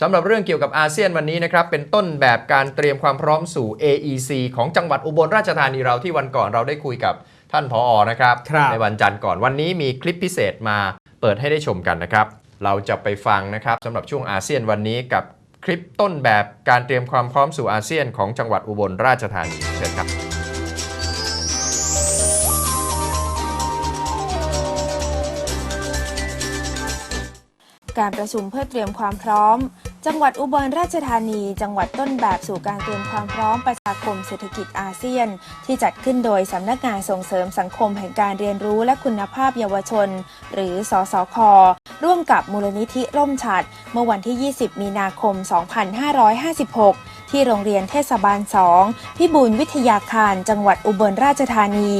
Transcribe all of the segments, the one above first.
สำหรับเรื่องเกี่ยวกับอาเซียนวันนี้นะครับ เป็นต้นแบบการเตรียมความพร้อมสู่ AEC ของจังหวัดอุบลราชธานีเราที่วันก่อนเราได้คุยกับท่านผออนะครับครับในวันจันทร์ก่อนวันนี้มีคลิปพิเศษมาเปิดให้ได้ชมกันนะครับ เราจะไปฟังนะครับสำหรับช่วงอาเซียนวันนี้กับคลิปต้นแบบการเตรียมความพร้อมสู่อาเซียนของจังหวัดอุบลราชธานีเชิญครับ การประชุมเพื่อเตรียมความพร้อม จังหวัดอุบลราชธานี จังหวัดต้นแบบสู่การเตรียมความพร้อมประชาคมเศรษฐกิจอาเซียน ที่จัดขึ้นโดยสำนักงานส่งเสริมสังคมแห่งการเรียนรู้และคุณภาพเยาวชน หรือสสค ร่วมกับมูลนิธิร่มฉัดเมื่อวันที่ 20 มีนาคม 2556 ที่โรงเรียนเทศบาล 2 พิบูลวิทยาคาร จังหวัดอุบลราชธานี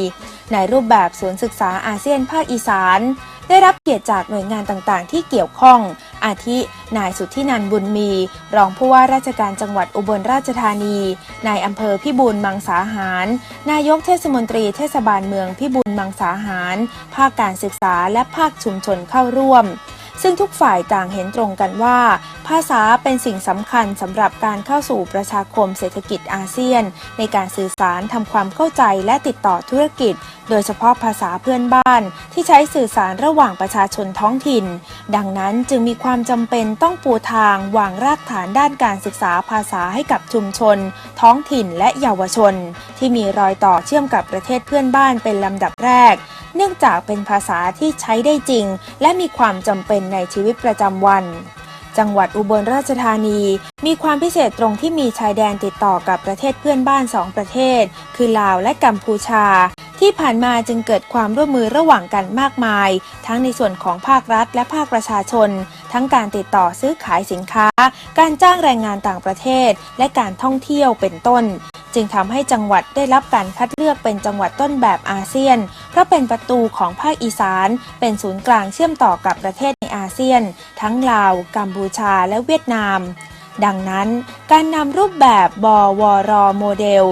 ในรูปแบบศูนย์ศึกษาอาเซียนภาคอีสาน ได้รับเกียรติจากหน่วยงานต่างๆ ที่เกี่ยวข้อง อาทิ นายสุทธินันบุญมี รองผู้ว่าราชการจังหวัดอุบลราชธานี นายอำเภอพิบูลมังสาหาร นายกเทศมนตรีเทศบาลเมืองพิบูลมังสาหาร ภาคการศึกษาและภาคชุมชนเข้าร่วม ซึ่งทุกฝ่ายต่างเห็นตรงกันว่า ภาษาเป็นสิ่งสำคัญสำหรับการเข้าสู่ประชาคมเศรษฐกิจอาเซียน ในการสื่อสารทำความเข้าใจและติดต่อธุรกิจ โดยเฉพาะภาษาเพื่อนบ้าน ที่ใช้สื่อสารระหว่างประชาชนท้องถิ่น ดังนั้นจึงมีความจำเป็นต้องปูทางวางรากฐานด้านการศึกษาภาษาให้กับชุมชนท้องถิ่นและเยาวชน ที่มีรอยต่อเชื่อมกับประเทศเพื่อนบ้านเป็นลำดับแรก เนื่องจากเป็นภาษาที่ใช้ได้จริง และมีความจำเป็นในชีวิตประจำวันจังหวัดอุบลราชธานี มีความพิเศษตรงที่มีชายแดนติดต่อกับประเทศเพื่อนบ้านสองประเทศ คือลาวและกัมพูชา ที่ผ่านมาจึงเกิดความร่วมมือระหว่างกันมากมาย ทั้งในส่วนของภาครัฐและภาคประชาชน ทั้งการติดต่อซื้อขายสินค้า การจ้างแรงงานต่างประเทศ และการท่องเที่ยวเป็นต้น จึงทำให้จังหวัดได้รับการคัดเลือกเป็นจังหวัดต้นแบบอาเซียน เพราะเป็นประตูของภาคอีสาน เป็นศูนย์กลางเชื่อมต่อกับประเทศในอาเซียน ทั้งลาว กัมพูชา และเวียดนามดังนั้น การนำรูปแบบบวรโมเดล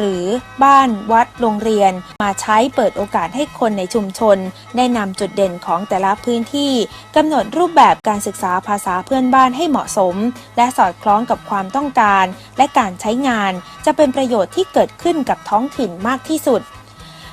หรือบ้านวัดโรงเรียน มาใช้เปิดโอกาสให้คนในชุมชน ได้นำจุดเด่นของแต่ละพื้นที่กำหนดรูปแบบการศึกษาภาษาเพื่อนบ้านให้เหมาะสม และสอดคล้องกับความต้องการ และการใช้งาน จะเป็นประโยชน์ที่เกิดขึ้นกับท้องถิ่นมากที่สุด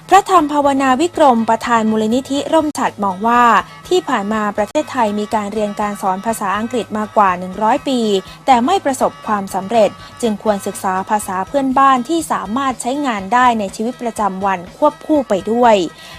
พระธรรมภาวนาวิกรมประธานมูลนิธิร่มฉัดมองว่า ที่ผ่านมาประเทศไทยมีการเรียนการสอนภาษาอังกฤษมากว่า 100 ปี แต่ไม่ประสบความสำเร็จ จึงควรศึกษาภาษาเพื่อนบ้านที่สามารถใช้งานได้ในชีวิตประจำวันควบคู่ไปด้วย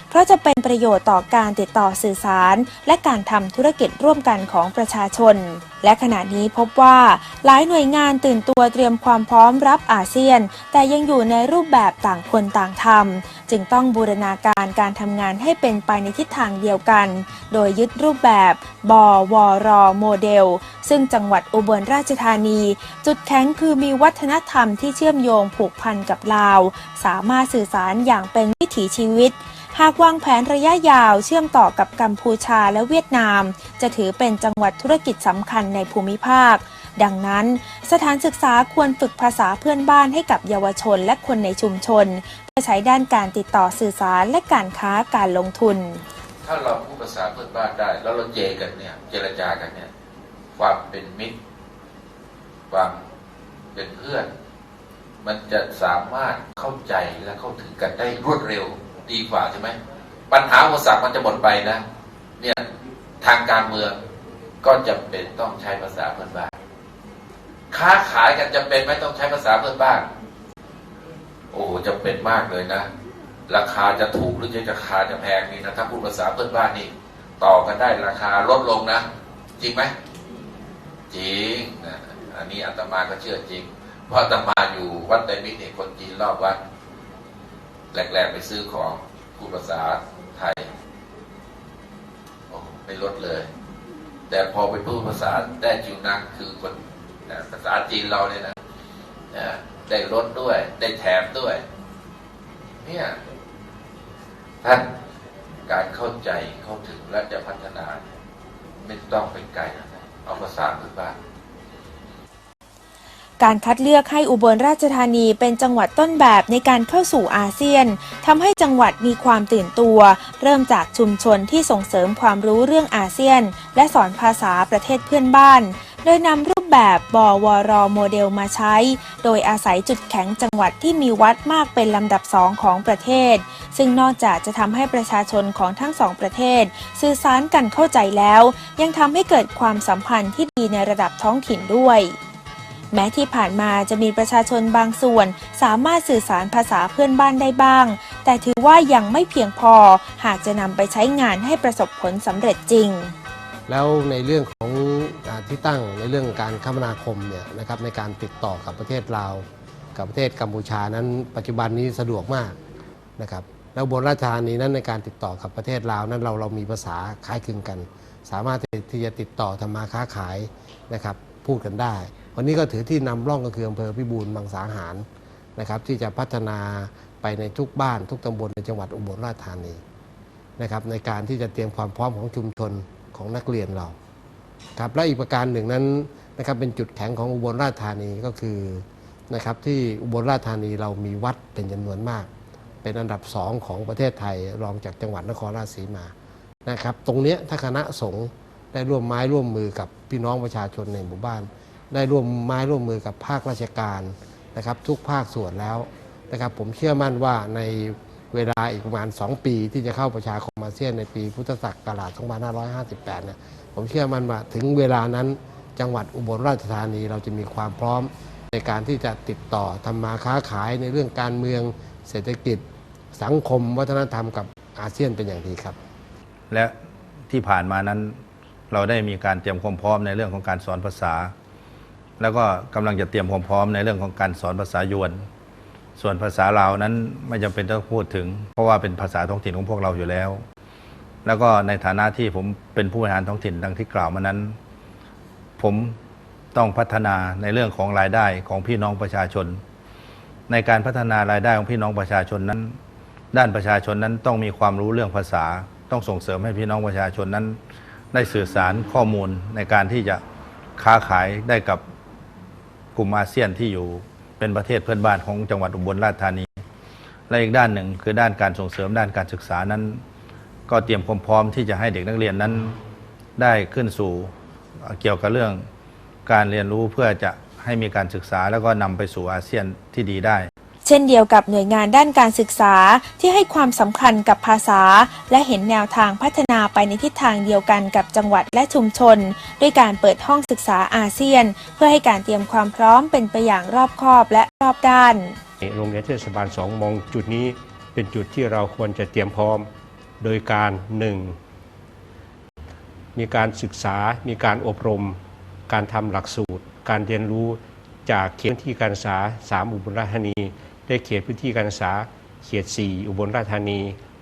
เพราะจะเป็นประโยชน์ต่อการติดต่อสื่อสาร และการทำธุรกิจร่วมกันของประชาชน และขณะนี้พบว่าหลายหน่วยงานตื่นตัวเตรียมความพร้อมรับอาเซียน แต่ยังอยู่ในรูปแบบต่างคนต่างทำจึงต้องบูรณาการการทำงานให้เป็นไปในทิศทางเดียวกัน โดยยึดรูปแบบบวรโมเดล ซึ่งจังหวัดอุบลราชธานี จุดแข็งคือมีวัฒนธรรมที่เชื่อมโยงผูกพันกับลาว สามารถสื่อสารอย่างเป็นวิถีชีวิต หากวางแผนระยะยาวเชื่อมต่อกับกัมพูชาและเวียดนาม จะถือเป็นจังหวัดธุรกิจสำคัญในภูมิภาค ดังนั้น สถานศึกษาควรฝึกภาษาเพื่อนบ้านให้กับเยาวชนและคนในชุมชนเพื่อใช้ด้านการติดต่อสื่อสารและการค้าการลงทุน ถ้าเราพูดภาษาเพื่อนบ้านได้ แล้วเราเจกันเนี่ย เจรจากันเนี่ย ความเป็นมิตร ความเป็นเพื่อน มันจะสามารถเข้าใจและเข้าถึงกันได้รวดเร็วดีกว่าใช่ไหมปัญหาอุปสรรคมันจะหมดไปนะ เนี่ยทางการเมืองก็จะเป็นต้องใช้ภาษาเพื่อนบ้าน ค้าขายกันจะเป็นไหม่ต้องใช้ภาษาเพื่อนบ้าน โอ้จะเป็นมากเลยนะ ราคาจะถูกหรือจะราคาจะแพงนี่นะถ้าพูดภาษาเพื่อนบ้านนี่ต่อกันได้ราคาลดลงนะ จริงไหมจริงนะอันนี้อาตมาก็เชื่อจริง เพราะอาตมาอยู่วัดไตรมิตรเนี่ยคนจีนรอบวัดแรกๆไปซื้อของพูดภาษาไทยโอ้ไม่ลดเลย แต่พอไปพูดภาษาแต้จิวนังคือคนภาษาจีนเราเนี่ยนะได้ลดด้วย ได้แถมด้วย เนี่ย ท่านการเข้าใจเข้าถึงและจะพัฒนา ไม่ต้องไปไกลนะเอาภาษาพื้นบ้านการคัดเลือกให้อุบลราชธานีเป็นจังหวัดต้นแบบในการเข้าสู่อาเซียนทำให้จังหวัดมีความตื่นตัว เริ่มจากชุมชนที่ส่งเสริมความรู้เรื่องอาเซียน และสอนภาษาประเทศเพื่อนบ้าน โดยนำรู แบบบวรโมเดลมาใช้ โดยอาศัยจุดแข็งจังหวัดที่มีวัดมากเป็นลำดับสองของประเทศ ซึ่งนอกจากจะทำให้ประชาชนของทั้งสองประเทศ สื่อสารกันเข้าใจแล้ว ยังทำให้เกิดความสัมพันธ์ที่ดีในระดับท้องถิ่นด้วยแม้ที่ผ่านมาจะมีประชาชนบางส่วน สามารถสื่อสารภาษาเพื่อนบ้านได้บ้าง แต่ถือว่ายังไม่เพียงพอ หากจะนำไปใช้งานให้ประสบผลสำเร็จจริง แล้วในเรื่อง ที่ตั้งในเรื่องการคมนาคมเนี่ยนะครับในการติดต่อกับประเทศลาว กับประเทศกัมพูชานั้น ปัจจุบันนี้สะดวกมากนะครับแล้วอุบนราชธานีนั้นในการติดต่อกับประเทศลาวนั้นเราเรามีภาษาคล้ายคลึงกัน สามารถที่จะติดต่อทำมาค้าขายนะครับพูดกันได้ วันนี้ก็ถือที่นำร่องก็คืออำเภอพิบูลมังสาหารนะครับที่จะพัฒนาไปในทุกบ้านทุกตำบลในจังหวัดอุบลราชธานีนะครับในการที่จะเตรียมความพร้อมของชุมชนของนักเรียนเรา ครับและอีกประการหนึ่งนั้นนะครับเป็นจุดแข็งของอุบลราชธานีก็คือนะครับที่อุบลราชธานีเรามีวัดเป็นจำนวนมาก เป็นอันดับสองของประเทศไทยรองจากจังหวัดนครราชสีมานะครับ ตรงเนี้ยถ้าคณะสงฆ์ได้ร่วมไม้ร่วมมือกับพี่น้องประชาชนในหมู่บ้าน ได้ร่วมไม้ร่วมมือกับภาคราชการนะครับ ทุกภาคส่วนแล้วนะครับผมเชื่อมั่นว่าในเวลาอีกประมาณ 2 ปีที่จะเข้าประชาคมอาเซียนในปีพุทธศักราช 2558 เนี่ยผมเชื่อมั่นว่าถึงเวลานั้นจังหวัดอุบลราชธานีเราจะมีความพร้อม ในการที่จะติดต่อทำมาค้าขายในเรื่องการเมือง เศรษฐกิจ สังคม วัฒนธรรมกับอาเซียนเป็นอย่างดีครับ และที่ผ่านมานั้นเราได้มีการเตรียมความพร้อมในเรื่องของการสอนภาษา แล้วก็กำลังจะเตรียมความพร้อมในเรื่องของการสอนภาษายวน ส่วนภาษาลาวนั้นไม่จำเป็นต้องพูดถึง เพราะว่าเป็นภาษาท้องถิ่นของพวกเราอยู่แล้ว แล้วก็ในฐานะที่ผมเป็นผู้บริหารท้องถิ่นดังที่กล่าวมานั้น ผมต้องพัฒนาในเรื่องของรายได้ของพี่น้องประชาชน ในการพัฒนารายได้ของพี่น้องประชาชนนั้น ด้านประชาชนนั้นต้องมีความรู้เรื่องภาษา ต้องส่งเสริมให้พี่น้องประชาชนนั้น ได้สื่อสารข้อมูลในการที่จะค้าขายได้กับกลุ่มอาเซียนที่อยู่เป็นประเทศเพื่อนบ้านของจังหวัดอุบลราชธานี และอีกด้านหนึ่งคือด้านการส่งเสริมด้านการศึกษานั้น ก็เตรียมความพร้อมที่จะให้เด็กนักเรียนนั้นได้ขึ้นสู่เกี่ยวกับเรื่องการเรียนรู้เพื่อจะให้มีการศึกษาแล้วก็นำไปสู่อาเซียนที่ดีได้ เช่นเดียวกับหน่วยงานด้านการศึกษาที่ให้ความสำคัญกับภาษา และเห็นแนวทางพัฒนาไปในทิศทางเดียวกันกับจังหวัดและชุมชน ด้วยการเปิดห้องศึกษาอาเซียน เพื่อให้การเตรียมความพร้อมเป็นไปอย่างรอบคอบและรอบด้าน โรงเรียนเทศบาลสองมองจุดนี้เป็นจุดที่เราควรจะเตรียมพร้อม โดยการหนึ่งมีการศึกษา มีการอบรม การทำหลักสูตร การเรียนรู้จากเขตพื้นที่การศึกษา 3 อุบลราชธานี ได้เขตพื้นที่การศึกษา เขต 4 อุบลราชธานี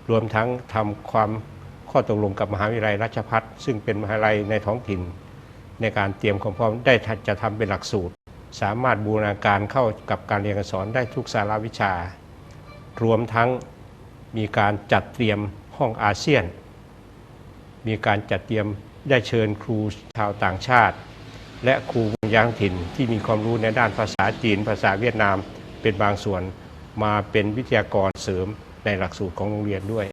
รวมทั้งทำความข้อตกลงกับมหาวิทยาลัยราชภัฏซึ่งเป็นมหาวิทยาลัยในท้องถิ่น ในการเตรียมความพร้อมได้จะทำเป็นหลักสูตร สามารถบูรณาการเข้ากับการเรียนการสอนได้ทุกสาระวิชา รวมทั้งมีการจัดเตรียม ห้องอาเซียน มีการจัดเตรียมได้เชิญครูชาวต่างชาติ และครูยางถิ่นที่มีความรู้ในด้านภาษาจีน ภาษาเวียดนามเป็นบางส่วนมาเป็นวิทยากรเสริมในหลักสูตรของโรงเรียนด้วย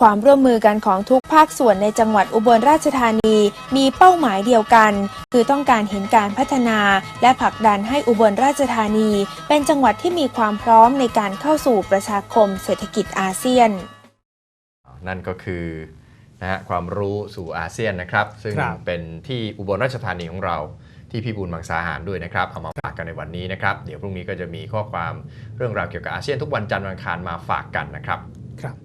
ความร่วมมือกันของทุกภาคส่วนในจังหวัดอุบลราชธานีมีเป้าหมายเดียวกัน คือต้องการเห็นการพัฒนาและผลักดันให้อุบลราชธานี เป็นจังหวัดที่มีความพร้อมในการเข้าสู่ประชาคมเศรษฐกิจอาเซียน นั่นก็คือนะฮะความรู้สู่อาเซียนนะครับ ซึ่งครับ เป็นที่อุบลราชธานีของเราที่พี่บูลมังสาหารด้วยนะครับเอามาฝากกันในวันนี้นะครับ เดี๋ยวพรุ่งนี้ก็จะมีข้อความเรื่องราวเกี่ยวกับอาเซียนทุกวันจันทร์วันอังคารมาฝากกันนะครับ ครับ